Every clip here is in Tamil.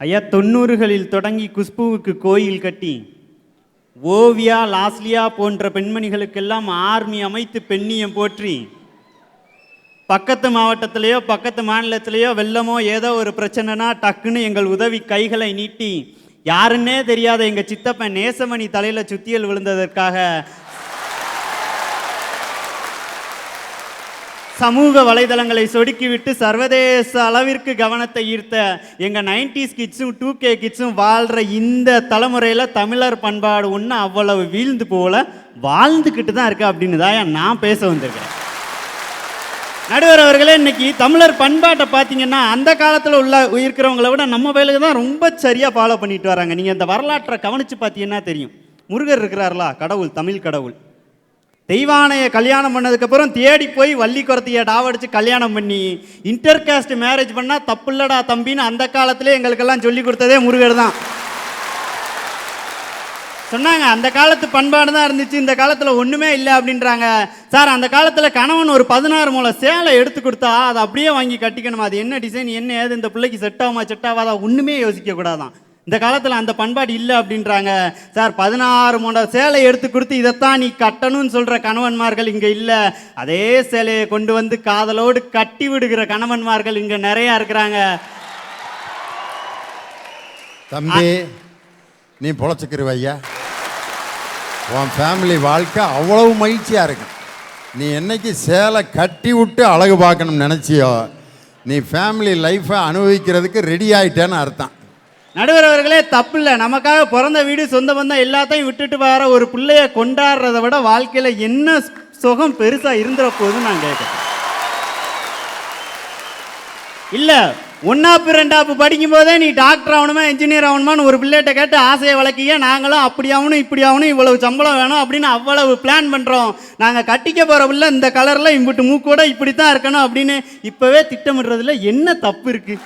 ஐயா தொண்ணூறுகளில் தொடங்கி குஷ்புவுக்கு கோயில் கட்டி ஓவியா லாஸ்லியா போன்ற பெண்மணிகளுக்கெல்லாம் ஆர்மி அமைத்து பெண்ணியம் போற்றி பக்கத்து மாவட்டத்திலேயோ பக்கத்து மாநிலத்திலேயோ வெள்ளமோ ஏதோ ஒரு பிரச்சனைனா டக்குன்னு எங்கள் உதவி கைகளை நீட்டி யாருன்னே தெரியாத எங்கள் சித்தப்பன் நேசமணி தலையில் சுத்தியல் விழுந்ததற்காக சமூக வலைதளங்களை சொடுக்கிவிட்டு சர்வதேச அளவிற்கு கவனத்தை ஈர்த்த எங்கள் நைன்டிஸ் கிட்ஸும் டூ கே கிட்ஸும் வாழ்கிற இந்த தலைமுறையில் தமிழர் பண்பாடு ஒன்று அவ்வளவு வீழ்ந்து போல வாழ்ந்துக்கிட்டு தான் இருக்கு அப்படின்னு தான் நான் பேச வந்திருக்கிறேன். நடுவர் அவர்களே இன்னைக்கு தமிழர் பண்பாட்டை பார்த்தீங்கன்னா அந்த காலத்தில் உள்ள இருக்கிறவங்கள விட நம்ம வேலைக்கு தான் ரொம்ப சரியாக ஃபாலோ பண்ணிட்டு வராங்க. நீங்கள் இந்த வரலாற்றை கவனித்து பார்த்தீங்கன்னா தெரியும். முருகர் இருக்கிறார்களா கடவுள் தமிழ் கடவுள். தெய்வானையை கல்யாணம் பண்ணதுக்கப்புறம் தேடி போய் வள்ளி குரத்தையை டாவடிச்சு கல்யாணம் பண்ணி இன்டர் காஸ்ட் மேரேஜ் பண்ணால் தப்புல்லடா தம்பின்னு அந்த காலத்திலே எங்களுக்கெல்லாம் சொல்லி கொடுத்ததே முருகர் தான். சொன்னாங்க அந்த காலத்து பண்பாடு தான் இருந்துச்சு இந்த காலத்தில் ஒன்றுமே இல்லை அப்படின்றாங்க. சார் அந்த காலத்தில் கணவன் ஒரு பதினாறு மூலம் சேலை எடுத்து கொடுத்தா அதை அப்படியே வாங்கி கட்டிக்கணுமா? அது என்ன டிசைன் என்ன ஏது? இந்த பிள்ளைக்கு செட் ஆகுமா செட் ஆகாதா? ஒன்றுமே யோசிக்க கூடாதான். இந்த காலத்தில் அந்த பண்பாடு இல்லை அப்படின்றாங்க. சார் பதினாறு மூணு சேலை எடுத்து கொடுத்து இதைத்தான் நீ கட்டணும்னு சொல்கிற கணவன்மார்கள் இங்கே இல்லை. அதே சேலையை கொண்டு வந்து காதலோடு கட்டி விடுகிற கணவன்மார்கள் இங்கே நிறையா இருக்கிறாங்க. தம்பி நீ பொழைச்சிக்கிருவ ஐயா. உன் ஃபேமிலி வாழ்க்கை அவ்வளவு மகிழ்ச்சியாக இருக்கு. நீ என்னைக்கு சேலை கட்டி விட்டு அழகு பார்க்கணும்னு நினச்சியோ நீ ஃபேமிலி லைஃப்பை அனுபவிக்கிறதுக்கு ரெடி ஆயிட்டேன்னு அர்த்தம். நடுவர் அவர்களே தப்பு இல்லை நமக்காக பிறந்த வீடு சொந்த பந்தம் எல்லாத்தையும் விட்டுட்டு வர ஒரு பிள்ளைய கொண்டாடுறத விட வாழ்க்கையில் என்ன சுகம் பெருசாக இருந்துற போகுதுன்னு நான் கேட்குறேன். இல்லை ஒன்னாப்பு ரெண்டாப்பு படிக்கும் போதே நீ டாக்டர் ஆகணுமா இன்ஜினியர் ஆகணுமான்னு ஒரு பிள்ளைகிட்ட கேட்டு ஆசையை வளர்க்கிய நாங்களும் அப்படி ஆகணும் இப்படி ஆகணும் இவ்வளவு சம்பளம் வேணும் அப்படின்னு அவ்வளவு பிளான் பண்ணுறோம் நாங்கள் கட்டிக்க போகிற பிள்ளை இந்த கலரில் இம்பிட்டு மூக்கோட இப்படி தான் இருக்கணும் அப்படின்னு இப்போவே திட்டமிடுறதுல என்ன தப்பு இருக்குது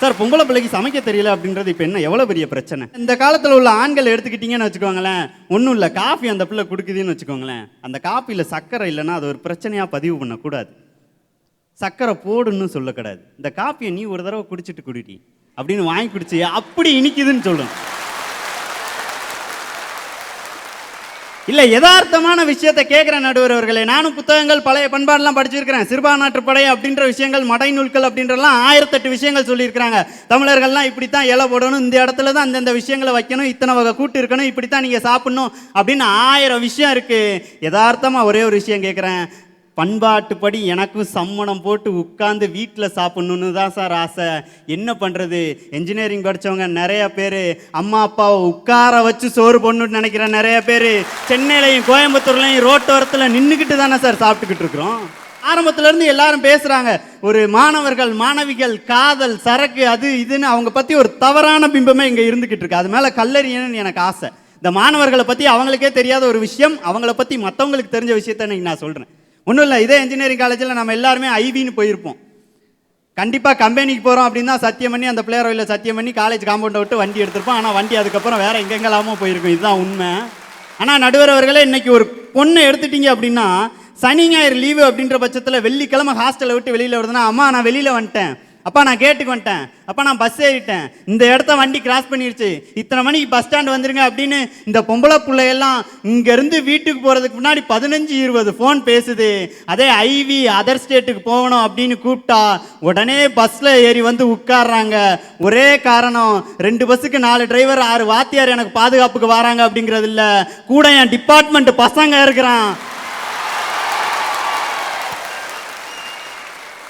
சார் பொம்பளை பிள்ளைக்கு சமைக்க தெரியல அப்படின்றது இப்போ என்ன? எவ்வளோ பெரிய பிரச்சனை? இந்த காலத்தில் உள்ள ஆண்கள் எடுத்துக்கிட்டீங்கன்னு வச்சுக்கோங்களேன் ஒன்றும் இல்லை. காஃபி அந்த பிள்ளை கொடுக்குதுன்னு வச்சுக்கோங்களேன். அந்த காஃபியில் சர்க்கரை இல்லைன்னா அது ஒரு பிரச்சனையாக பதிவு பண்ணக்கூடாது. சர்க்கரை போடுன்னு சொல்லக்கூடாது. இந்த காப்பியை நீ ஒரு தடவை குடிச்சிட்டு குடிட்டி அப்படின்னு வாங்கி குடிச்சு அப்படி இனிக்குதுன்னு சொல்லணும். இல்லை யதார்த்தமான விஷயத்தை கேட்குற நடுவர் அவர்களே. நானும் புத்தகங்கள் பழைய பண்பாடெல்லாம் படிச்சிருக்கிறேன். சிறுபான்மாற்று படை அப்படின்ற விஷயங்கள் மடை நூல்கள் அப்படின்றலாம் ஆயிரத்தெட்டு விஷயங்கள் சொல்லியிருக்கிறாங்க. தமிழர்கள்லாம் இப்படித்தான் இலை போடணும் இந்த இடத்துல தான் அந்தந்த விஷயங்களை வைக்கணும் இத்தனை வகை கூட்டு இருக்கணும் இப்படித்தான் நீங்கள் சாப்பிடணும் அப்படின்னு ஆயிரம் விஷயம் இருக்குது யதார்த்தமாக ஒரே ஒரு விஷயம் கேட்குறேன் பண்பாட்டுப்படி எனக்கும் சம்மணம் போட்டு உட்காந்து வீட்டில் சாப்பிட்ணுன்னு தான் சார் ஆசை. என்ன பண்ணுறது என்ஜினியரிங் படித்தவங்க நிறைய பேர் அம்மா அப்பாவை உட்கார வச்சு சோறு பொண்ணுன்னு நினைக்கிற நிறைய பேர் சென்னையிலையும் கோயம்புத்தூர்லையும் ரோட்டோரத்தில் நின்றுக்கிட்டு தானே சார் சாப்பிட்டுக்கிட்டு இருக்கிறோம். ஆரம்பத்துலேருந்து எல்லாரும் பேசுகிறாங்க ஒரு மாணவர்கள் மாணவிகள் காதல் சரக்கு அது இதுன்னு அவங்க பற்றி ஒரு தவறான பிம்பமே இங்கே இருந்துக்கிட்டு இருக்கு. அது மேலே கல்லறியணும்னு எனக்கு ஆசை. இந்த மாணவர்களை பற்றி அவங்களுக்கே தெரியாத ஒரு விஷயம் அவங்கள பற்றி மற்றவங்களுக்கு தெரிஞ்ச விஷயத்த இன்னைக்கு நான் சொல்கிறேன் ஒன்றும் இல்லை இதே இன்ஜினியரிங் காலேஜில் நம்ம எல்லாருமே ஐவின்னு போயிருப்போம். கண்டிப்பாக கம்பெனிக்கு போகிறோம் அப்படின்னு தான் சத்தியம் பண்ணி அந்த பிளேயர் வயலில் சத்தியம் பண்ணி காலேஜ் காம்பவுண்டை விட்டு வண்டி எடுத்திருப்போம். ஆனால் வண்டி அதுக்கப்புறம் வேறு எங்கெங்கெல்லாமோ போயிருக்கும். இதுதான் உண்மை. ஆனால் நடுவர் அவர்களே இன்றைக்கி ஒரு பொண்ணை எடுத்துட்டீங்க அப்படின்னா சனி ஞாயிறு லீவு அப்படின்ற பட்சத்தில் வெள்ளிக்கிழமை ஹாஸ்டலை விட்டு வெளியில் வருதுன்னா அம்மா நான் வெளியில் வந்துட்டேன். அப்பா நான் கேட்டுக்கு வந்துட்டேன். அப்பா நான் பஸ் ஏறிட்டேன். இந்த இடத்த வண்டி கிராஸ் பண்ணிருச்சு. இத்தனை மணிக்கு பஸ் ஸ்டாண்ட் வந்துருங்க அப்படின்னு இந்த பொம்பளை பிள்ளையெல்லாம் இங்கேருந்து வீட்டுக்கு போகிறதுக்கு முன்னாடி பதினஞ்சு இருபது ஃபோன் பேசுது. அதே ஐவி அதர் ஸ்டேட்டுக்கு போகணும் அப்படின்னு கூப்பிட்டா உடனே பஸ்ஸில் ஏறி வந்து உட்கார்றாங்க. ஒரே காரணம் ரெண்டு பஸ்ஸுக்கு நாலு டிரைவர் ஆறு வாத்தியார் எனக்கு பாதுகாப்புக்கு வராங்க அப்படிங்கிறது இல்லை. கூட என் டிபார்ட்மெண்ட் பசங்க இருக்கிறான்.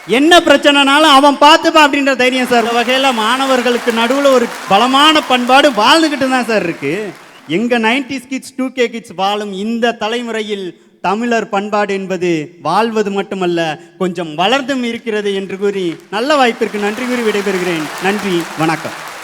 என்ன பிரச்சனைனாலும் அவன் பார்த்துப்பான் அப்படின்ற தைரியம் சார். வகையில் மாணவர்களுக்கு நடுவில் ஒரு பலமான பண்பாடு வாழ்ந்துக்கிட்டு தான் சார் இருக்குது எங்கள் nineties kids two K kids வாழும் இந்த தலைமுறையில் தமிழர் பண்பாடு என்பது வாழ்வது மட்டுமல்ல கொஞ்சம் வளர்ந்தும் இருக்கிறது என்று கூறி நல்ல வாய்ப்பிற்கு நன்றி கூறி விடைபெறுகிறேன். நன்றி வணக்கம்.